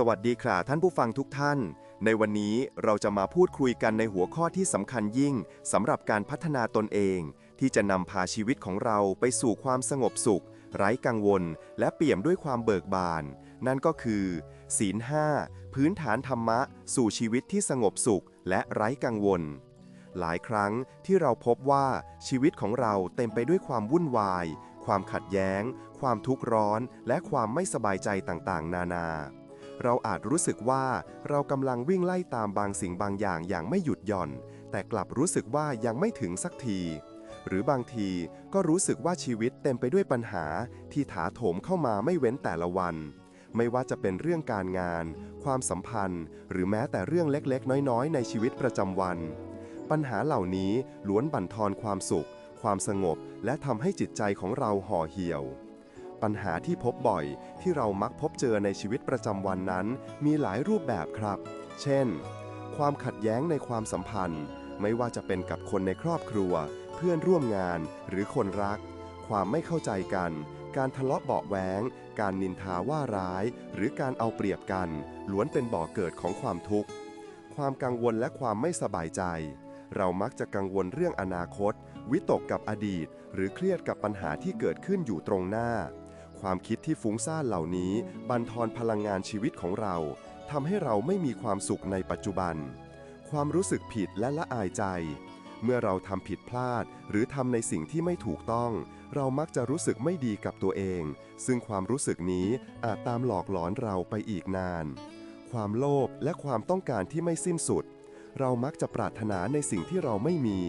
สวัสดีครับท่านผู้ฟังทุกท่าน ในวันนี้เราจะมาพูดคุยกันในหัวข้อที่สำคัญยิ่งสำหรับการพัฒนาตนเอง ที่จะนำพาชีวิตของเราไปสู่ความสงบสุข ไร้กังวล และเปี่ยมด้วยความเบิกบาน นั่นก็คือ ศีลห้าพื้นฐานธรรมะ สู่ชีวิตที่สงบสุข และไร้กังวล หลายครั้งที่เราพบว่าชีวิตของเราเต็มไปด้วยความวุ่นวาย ความขัดแย้ง ความทุกข์ร้อน และความไม่สบายใจต่างๆ นานา เราอาจรู้สึกว่าเรากำลังวิ่งไล่ตามบางสิ่งบางอย่างอย่างไม่หยุดหย่อน แต่กลับรู้สึกว่ายังไม่ถึงสักที หรือบางทีก็รู้สึกว่าชีวิตเต็มไปด้วยปัญหาที่ถาโถมเข้ามาไม่เว้นแต่ละวัน ไม่ว่าจะเป็นเรื่องการงาน ความสัมพันธ์ หรือแม้แต่เรื่องเล็กๆ น้อยๆ ในชีวิตประจำวัน ปัญหาเหล่านี้ล้วนบั่นทอนความสุข ความสงบ และทำให้จิตใจของเราห่อเหี่ยว ปัญหาที่พบบ่อยที่เรามักพบเจอในชีวิตประจำวันนั้น มีหลายรูปแบบครับ เช่น ความขัดแย้งในความสัมพันธ์ ไม่ว่าจะเป็นกับคนในครอบครัว เพื่อนร่วมงาน หรือคนรัก ความไม่เข้าใจกัน การทะเลาะเบาะแว้งการนินทาว่าร้าย หรือการเอาเปรียบกัน ล้วนเป็นบ่อเกิดของความทุกข์ ความกังวลและความไม่สบายใจ เรามักจะกังวลเรื่องอนาคต วิตกกับอดีต หรือเครียดกับปัญหาที่เกิดขึ้นอยู่ตรงหน้า ความคิดที่ฟุ้งซ่านเหล่านี้ บั่นทอนพลังงานชีวิตของเราทำให้เราไม่มีความสุขในปัจจุบัน ความรู้สึกผิดและละอายใจ เมื่อเราทำผิดพลาด หรือทำในสิ่งที่ไม่ถูกต้อง เรามักจะรู้สึกไม่ดีกับตัวเอง ซึ่งความรู้สึกนี้อาจตามหลอกหลอนเราไปอีกนาน ความโลภและความต้องการที่ไม่สิ้นสุด เรามักจะปรารถนาในสิ่งที่เราไม่มี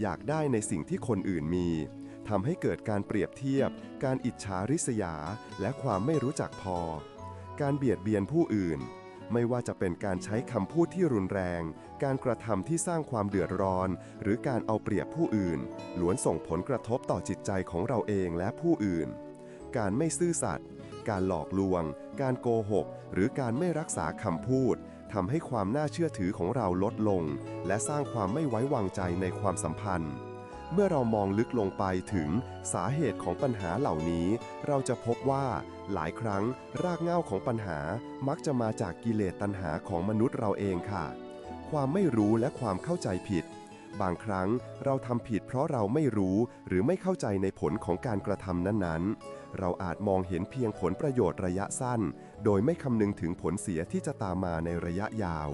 อยากได้ในสิ่งที่คนอื่นมี ทำให้เกิดการเปรียบเทียบ การอิจฉาริษยา และความไม่รู้จักพอ การเบียดเบียนผู้อื่น ไม่ว่าจะเป็นการใช้คำพูดที่รุนแรง การกระทำที่สร้างความเดือดร้อน หรือการเอาเปรียบผู้อื่น ล้วนส่งผลกระทบต่อจิตใจของเราเองและผู้อื่น การไม่ซื่อสัตย์ การหลอกลวง การโกหก หรือการไม่รักษาคำพูดทำให้ความน่าเชื่อถือของเราลดลง และสร้างความไม่ไว้วางใจในความสัมพันธ์ เมื่อเรามองลึกลงไปถึงสาเหตุของปัญหาเหล่านี้ เราจะพบว่าหลายครั้งรากเหง้าของปัญหามักจะมาจากกิเลสตัณหาของมนุษย์เราเองค่ะ ความไม่รู้และความเข้าใจผิด บางครั้งเราทำผิดเพราะเราไม่รู้หรือไม่เข้าใจในผลของการกระทำนั้นๆ เราอาจมองเห็นเพียงผลประโยชน์ระยะสั้น โดยไม่คำนึงถึงผลเสียที่จะตามมาในระยะยาว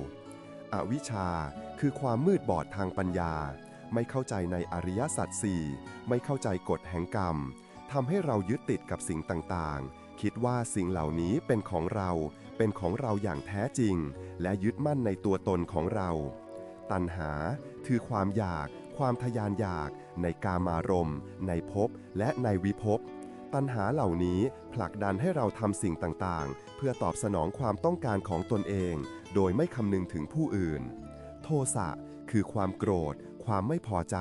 อวิชชาคือความมืดบอดทางปัญญา ไม่เข้าใจในอริยสัจสี่ไม่เข้าใจกฎแห่งกรรมทำให้เรายึดติดกับสิ่งต่างๆ คิดว่าสิ่งเหล่านี้เป็นของเรา เป็นของเราอย่างแท้จริง และยึดมั่นในตัวตนของเรา ตัณหาคือความอยาก ความทยานอยาก ในกามารมณ์ ในภพและในวิภพตัณหาเหล่านี้ผลักดันให้เราทำสิ่งต่างๆ เพื่อตอบสนองความต้องการของตนเอง โดยไม่คำนึงถึงผู้อื่น โทสะคือความโกรธ ความไม่พอใจ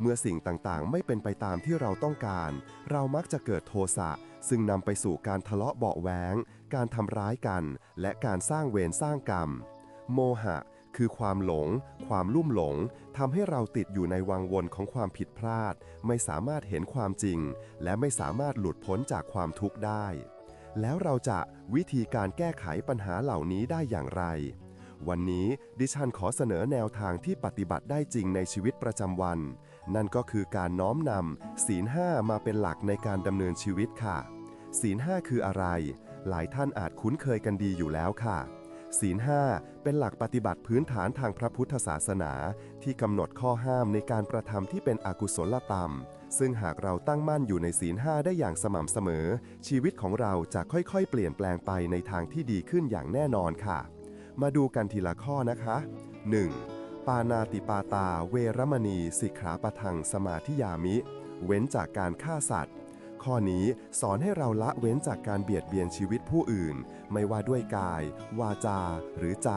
เมื่อสิ่งต่างๆ ไม่เป็นไปตามที่เราต้องการ เรามักจะเกิดโทสะ ซึ่งนำไปสู่การทะเลาะเบาแว้งการทำร้ายกัน และการสร้างเวรสร้างกรรม โมหะ คือความหลง ความลุ่มหลงทำให้เราติดอยู่ในวังวนของความผิดพลาด ไม่สามารถเห็นความจริง และไม่สามารถหลุดพ้นจากความทุกข์ได้ แล้วเราจะวิธีการแก้ไขปัญหาเหล่านี้ได้อย่างไร วันนี้ดิฉันขอเสนอแนวทางที่ปฏิบัติได้จริงในชีวิตประจำวัน นั่นก็คือการน้อมนำศีลห้ามาเป็นหลักในการดำเนินชีวิตค่ะ ศีลห้าคืออะไร หลายท่านอาจคุ้นเคยกันดีอยู่แล้วค่ะ ศีลห้าเป็นหลักปฏิบัติพื้นฐานทางพระพุทธศาสนา ที่กำหนดข้อห้ามในการกระทำที่เป็นอกุศลธรรมซึ่งหากเราตั้งมั่นอยู่ในศีลห้าได้อย่างสม่ำเสมอ ชีวิตของเราจะค่อยๆ เปลี่ยนแปลงไปในทางที่ดีขึ้นอย่างแน่นอนค่ะ มาดูกันทีละข้อนะคะ 1. ปานาติปาตาเวรมณีสิกขาปะทังสมาธิยามิ เว้นจากการฆ่าสัตว์ข้อนี้สอนให้เราละเว้นจากการเบียดเบียนชีวิตผู้อื่น ไม่ว่าด้วยกาย วาจา หรือใจ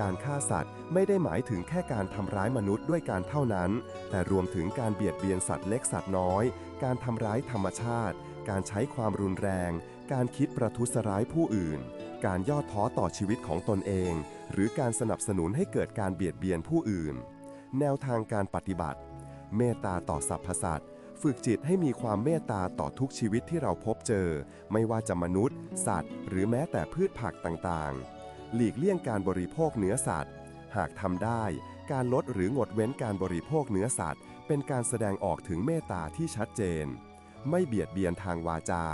การฆ่าสัตว์ไม่ได้หมายถึงแค่การทำร้ายมนุษย์ด้วยการเท่านั้น แต่รวมถึงการเบียดเบียนสัตว์เล็กสัตว์น้อย การทำร้ายธรรมชาติ การใช้ความรุนแรง การคิดประทุษร้ายผู้อื่น การย่อท้อต่อชีวิตของตนเอง หรือการสนับสนุนให้เกิดการเบียดเบียนผู้อื่น แนวทางการปฏิบัติ เมตตาต่อสรรพสัตว์ฝึกจิตให้มีความเมตตาต่อทุกชีวิตที่เราพบเจอ ไม่ว่าจะมนุษย์ สัตว์ หรือแม้แต่พืชผักต่างๆ หลีกเลี่ยงการบริโภคเนื้อสัตว์ หากทำได้ การลดหรืองดเว้นการบริโภคเนื้อสัตว์ เป็นการแสดงออกถึงเมตตาที่ชัดเจน ไม่เบียดเบียนทางวาจา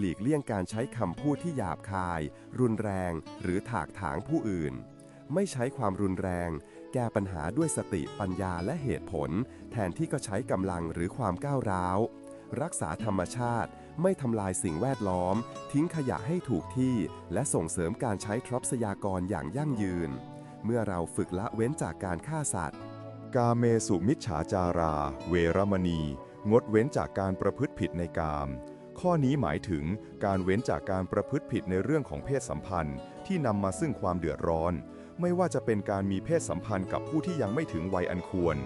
หลีกเลี่ยงการใช้คำพูดที่หยาบคาย รุนแรง หรือถากถางผู้อื่น ไม่ใช้ความรุนแรง แก้ปัญหาด้วยสติปัญญาและเหตุผล แทนที่ก็ใช้กำลังหรือความก้าวร้าว รักษาธรรมชาติ ไม่ทำลายสิ่งแวดล้อม ทิ้งขยะให้ถูกที่ และส่งเสริมการใช้ทรัพยากรอย่างยั่งยืน เมื่อเราฝึกละเว้นจากการฆ่าสัตว์ กาเมสุมิจฉาจารา เวรมณี งดเว้นจากการประพฤติผิดในกาม ข้อนี้หมายถึงการเว้นจากการประพฤติผิดในเรื่องของเพศสัมพันธ์ ที่นำมาซึ่งความเดือดร้อน ไม่ว่าจะเป็นการมีเพศสัมพันธ์กับผู้ที่ยังไม่ถึงวัยอันควร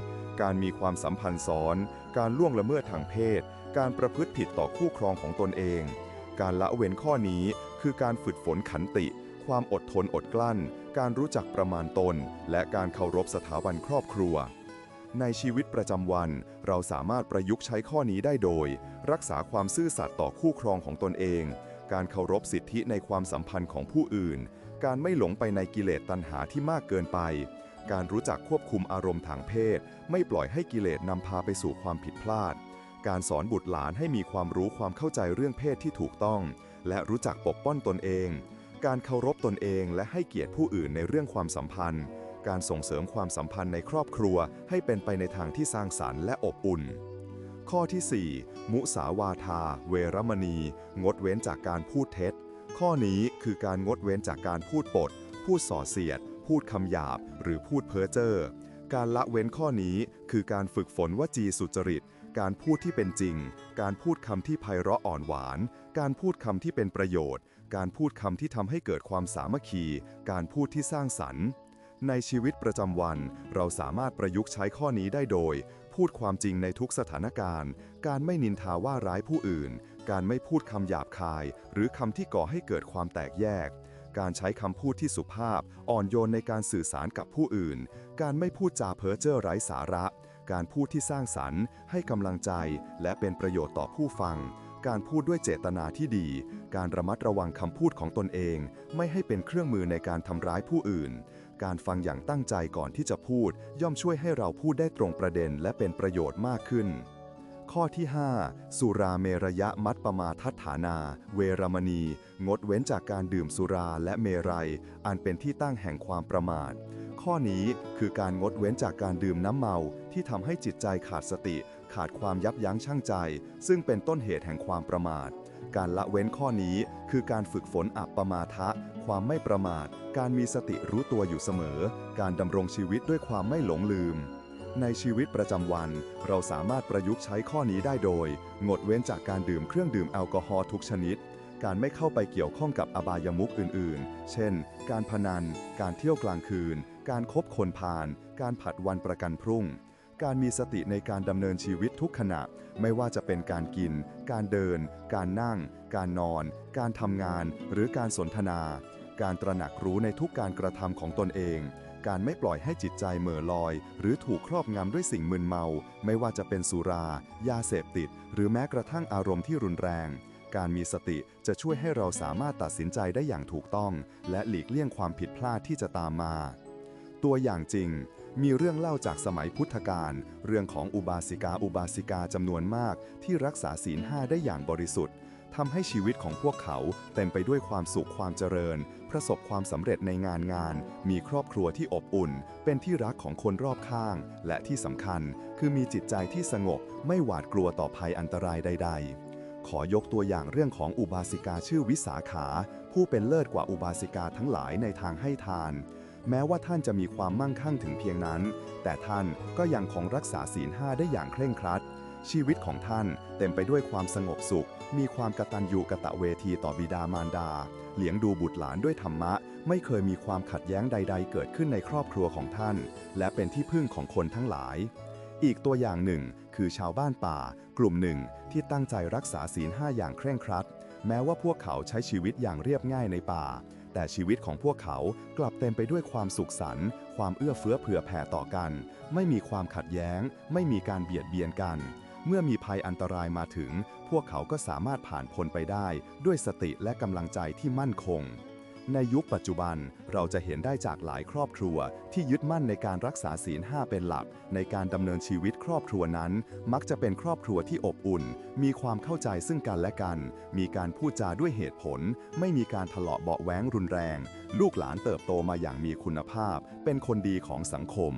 การมีความสัมพันธ์ซ้อน การล่วงละเมิดทางเพศ การประพฤติผิดต่อคู่ครองของตนเอง การละเว้นข้อนี้คือการฝึกฝนขันติ ความอดทนอดกลั้น การรู้จักประมาณตน และการเคารพสถาบันครอบครัว ในชีวิตประจำวัน เราสามารถประยุกต์ใช้ข้อนี้ได้โดย รักษาความซื่อสัตย์ต่อคู่ครองของตนเอง การเคารพสิทธิในความสัมพันธ์ของผู้อื่น การไม่หลงไปในกิเลสตัณหาที่มากเกินไป การรู้จักควบคุมอารมณ์ทางเพศ ไม่ปล่อยให้กิเลสนำพาไปสู่ความผิดพลาด การสอนบุตรหลานให้มีความรู้ความเข้าใจเรื่องเพศที่ถูกต้อง และรู้จักปกป้องตนเอง การเคารพตนเองและให้เกียรติผู้อื่นในเรื่องความสัมพันธ์ การส่งเสริมความสัมพันธ์ในครอบครัวให้เป็นไปในทางที่สร้างสรรค์และอบอุ่น ข้อที่ 4 มุสาวาทา เวรมณี งดเว้นจากการพูดเท็จ ข้อนี้คือการงดเว้นจากการพูดปด พูดส่อเสียด พูดคำหยาบ หรือพูดเพ้อเจ้อการละเว้นข้อนี้คือการฝึกฝนวจีสุจริต การพูดที่เป็นจริง การพูดคำที่ไพเราะอ่อนหวาน การพูดคำที่เป็นประโยชน์ การพูดคำที่ทำให้เกิดความสามัคคี การพูดที่สร้างสรรค์ ในชีวิตประจำวัน เราสามารถประยุกต์ใช้ข้อนี้ได้โดย พูดความจริงในทุกสถานการณ์ การไม่นินทาว่าร้ายผู้อื่น การไม่พูดคำหยาบคาย หรือคำที่ก่อให้เกิดความแตกแยก การใช้คำพูดที่สุภาพ อ่อนโยนในการสื่อสารกับผู้อื่น การไม่พูดจาเพ้อเจ้อไร้สาระ การพูดที่สร้างสรรค์ ให้กำลังใจ และเป็นประโยชน์ต่อผู้ฟังการพูดด้วยเจตนาที่ดี การระมัดระวังคำพูดของตนเอง ไม่ให้เป็นเครื่องมือในการทำร้ายผู้อื่น การฟังอย่างตั้งใจก่อนที่จะพูด ย่อมช่วยให้เราพูดได้ตรงประเด็นและเป็นประโยชน์มากขึ้น ข้อที่ 5 สุราเมรยะมัตปมาทัฏฐานา เวรมณี งดเว้นจากการดื่มสุราและเมรัย อันเป็นที่ตั้งแห่งความประมาท ข้อนี้คือการงดเว้นจากการดื่มน้ำเมาที่ทำให้จิตใจขาดสติ ขาดความยับยั้งชั่งใจ ซึ่งเป็นต้นเหตุแห่งความประมาท การละเว้นข้อนี้คือการฝึกฝนอัปปมาทะ ความไม่ประมาท การมีสติรู้ตัวอยู่เสมอ การดำรงชีวิตด้วยความไม่หลงลืม ในชีวิตประจำวัน เราสามารถประยุกต์ใช้ข้อนี้ได้โดย งดเว้นจากการดื่มเครื่องดื่มแอลกอฮอล์ทุกชนิด การไม่เข้าไปเกี่ยวข้องกับอบายมุขอื่นๆ เช่น การพนัน การเที่ยวกลางคืน การคบคนพาลการผัดวันประกันพรุ่ง การมีสติในการดำเนินชีวิตทุกขณะ ไม่ว่าจะเป็นการกิน การเดิน การนั่ง การนอน การทำงาน หรือการสนทนา การตระหนักรู้ในทุกการกระทำของตนเอง การไม่ปล่อยให้จิตใจเหม่อลอย หรือถูกครอบงำด้วยสิ่งมึนเมา ไม่ว่าจะเป็นสุรา ยาเสพติด หรือแม้กระทั่งอารมณ์ที่รุนแรง การมีสติจะช่วยให้เราสามารถตัดสินใจได้อย่างถูกต้อง และหลีกเลี่ยงความผิดพลาดที่จะตามมา ตัวอย่างจริง มีเรื่องเล่าจากสมัยพุทธกาลเรื่องของอุบาสิกาอุบาสิกาจำนวนมากที่รักษาศีลห้าได้อย่างบริสุทธิ์ทำให้ชีวิตของพวกเขาเต็มไปด้วยความสุขความเจริญ ประสบความสำเร็จในงานงาน มีครอบครัวที่อบอุ่น เป็นที่รักของคนรอบข้าง และที่สำคัญคือมีจิตใจที่สงบ ไม่หวาดกลัวต่อภัยอันตรายใด ๆขอยกตัวอย่างเรื่องของอุบาสิกาชื่อวิสาขา ผู้เป็นเลิศกว่าอุบาสิกาทั้งหลายในทางให้ทาน แม้ว่าท่านจะมีความมั่งคั่งถึงเพียงนั้น แต่ท่านก็ยังคงรักษาศีลห้าได้อย่างเคร่งครัด ชีวิตของท่านเต็มไปด้วยความสงบสุข มีความกตัญญูกะตะเวทีต่อบิดามารดา เลี้ยงดูบุตรหลานด้วยธรรมะ ไม่เคยมีความขัดแย้งใด ๆ เกิดขึ้นในครอบครัวของท่าน และเป็นที่พึ่งของคนทั้งหลาย อีกตัวอย่างหนึ่ง คือชาวบ้านป่า กลุ่มหนึ่งที่ตั้งใจรักษาศีลห้าอย่างเคร่งครัด แม้ว่าพวกเขาใช้ชีวิตอย่างเรียบง่ายในป่า แต่ชีวิตของพวกเขากลับเต็มไปด้วยความสุขสันต์ความเอื้อเฟื้อเผื่อแผ่ต่อกัน ไม่มีความขัดแย้ง ไม่มีการเบียดเบียนกัน เมื่อมีภัยอันตรายมาถึง พวกเขาก็สามารถผ่านพ้นไปได้ ด้วยสติและกำลังใจที่มั่นคง ในยุคปัจจุบันเราจะเห็นได้จากหลายครอบครัว ที่ยึดมั่นในการรักษาศีลห้าเป็นหลัก ในการดำเนินชีวิตครอบครัวนั้น มักจะเป็นครอบครัวที่อบอุ่น มีความเข้าใจซึ่งกันและกัน มีการพูดจาด้วยเหตุผล ไม่มีการทะเลาะเบาะแว้งรุนแรง ลูกหลานเติบโตมาอย่างมีคุณภาพ เป็นคนดีของสังคม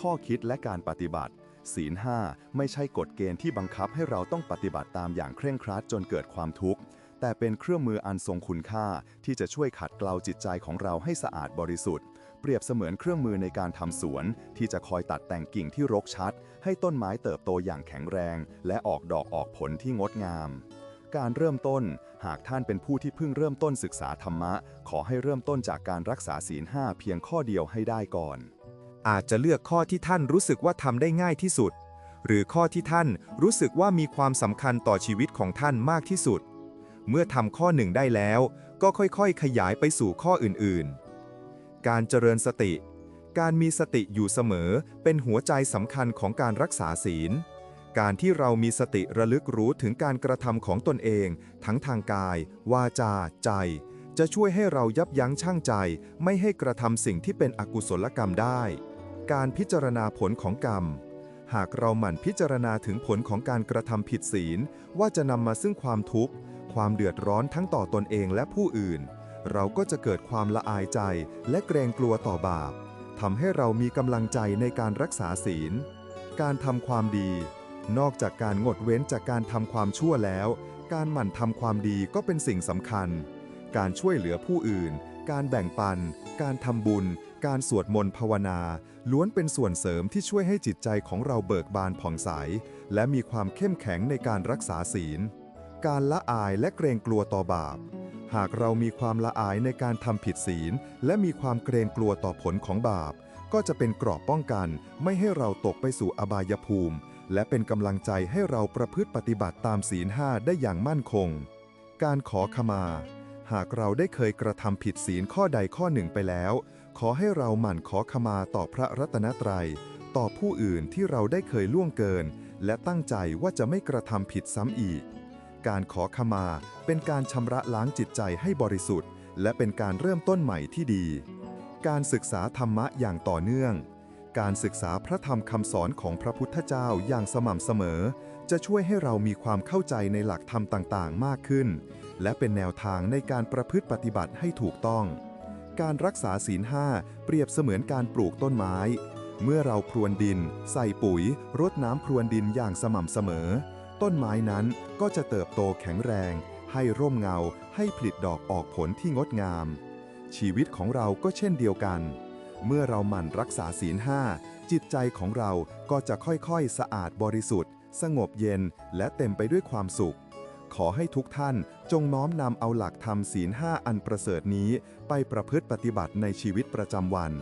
ข้อคิดและการปฏิบัติศีลห้าไม่ใช่กฎเกณฑ์ที่บังคับให้เราต้องปฏิบัติตามอย่างเคร่งครัดจนเกิดความทุกข์ แต่เป็นเครื่องมืออันทรงคุณค่าที่จะช่วยขัดเกลาจิตใจของเราให้สะอาดบริสุทธิ์ เปรียบเสมือนเครื่องมือในการทำสวน ที่จะคอยตัดแต่งกิ่งที่รกชัด ให้ต้นไม้เติบโตอย่างแข็งแรง และออกดอกออกผลที่งดงาม การเริ่มต้น หากท่านเป็นผู้ที่เพิ่งเริ่มต้นศึกษาธรรมะ ขอให้เริ่มต้นจากการรักษาศีลห้าเพียงข้อเดียวให้ได้ก่อน อาจจะเลือกข้อที่ท่านรู้สึกว่าทำได้ง่ายที่สุด หรือข้อที่ท่านรู้สึกว่ามีความสำคัญต่อชีวิตของท่านมากที่สุด เมื่อทำข้อหนึ่งได้แล้ว ก็ค่อยๆ ขยายไปสู่ข้ออื่นๆ การเจริญสติ การมีสติอยู่เสมอเป็นหัวใจสำคัญของการรักษาศีล การที่เรามีสติระลึกรู้ถึงการกระทำของตนเอง ทั้งทางกาย วาจา ใจ จะช่วยให้เรายับยั้งชั่งใจ ไม่ให้กระทำสิ่งที่เป็นอกุศลกรรมได้ การพิจารณาผลของกรรมหากเราหมั่นพิจารณาถึงผลของการกระทำผิดศีล ว่าจะนำมาซึ่งความทุกข์ ความเดือดร้อนทั้งต่อตนเองและผู้อื่น เราก็จะเกิดความละอายใจและเกรงกลัวต่อบาปทำให้เรามีกำลังใจในการรักษาศีล การทำความดี นอกจากการงดเว้นจากการทำความชั่วแล้ว การหมั่นทำความดีก็เป็นสิ่งสำคัญ การช่วยเหลือผู้อื่น การแบ่งปัน การทำบุญ การสวดมนต์ภาวนา ล้วนเป็นส่วนเสริมที่ช่วยให้จิตใจของเราเบิกบานผ่องใส และมีความเข้มแข็งในการรักษาศีล การละอายและเกรงกลัวต่อบาป หากเรามีความละอายในการทำผิดศีล และมีความเกรงกลัวต่อผลของบาป ก็จะเป็นเกราะป้องกันไม่ให้เราตกไปสู่อบายภูมิ และเป็นกำลังใจให้เราประพฤติปฏิบัติตามศีลห้าได้อย่างมั่นคง การขอขมา หากเราได้เคยกระทำผิดศีลข้อใดข้อหนึ่งไปแล้ว ขอให้เราหมั่นขอขมาต่อพระรัตนตรัย ต่อผู้อื่นที่เราได้เคยล่วงเกิน และตั้งใจว่าจะไม่กระทำผิดซ้ำอีก การขอขมา เป็นการชำระล้างจิตใจให้บริสุทธิ์ และเป็นการเริ่มต้นใหม่ที่ดี การศึกษาธรรมะอย่างต่อเนื่อง การศึกษาพระธรรมคำสอนของพระพุทธเจ้าอย่างสม่ำเสมอ จะช่วยให้เรามีความเข้าใจในหลักธรรมต่างๆ มากขึ้น และเป็นแนวทางในการประพฤติปฏิบัติให้ถูกต้อง การรักษาศีลห้าเปรียบเสมือนการปลูกต้นไม้ เมื่อเราพรวนดิน ใส่ปุ๋ย รดน้ำพรวนดินอย่างสม่ำเสมอ ต้นไม้นั้นก็จะเติบโตแข็งแรง ให้ร่มเงาให้ผลิดดอกออกผลที่งดงาม ชีวิตของเราก็เช่นเดียวกัน เมื่อเราหมั่นรักษาศีลห้าจิตใจของเราก็จะค่อยๆ สะอาดบริสุทธิ์ สงบเย็นและเต็มไปด้วยความสุข ขอให้ทุกท่านจงน้อมนำเอาหลักธรรมศีลห้าอันประเสริฐนี้ ไปประพฤติปฏิบัติในชีวิตประจำวัน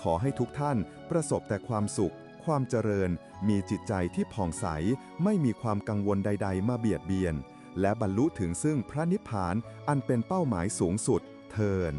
ขอให้ทุกท่านประสบแต่ความสุข ความเจริญ มีจิตใจที่ผ่องใส ไม่มีความกังวลใด ๆ มาเบียดเบียน และบรรลุถึงซึ่งพระนิพพานอันเป็นเป้าหมายสูงสุดเทิน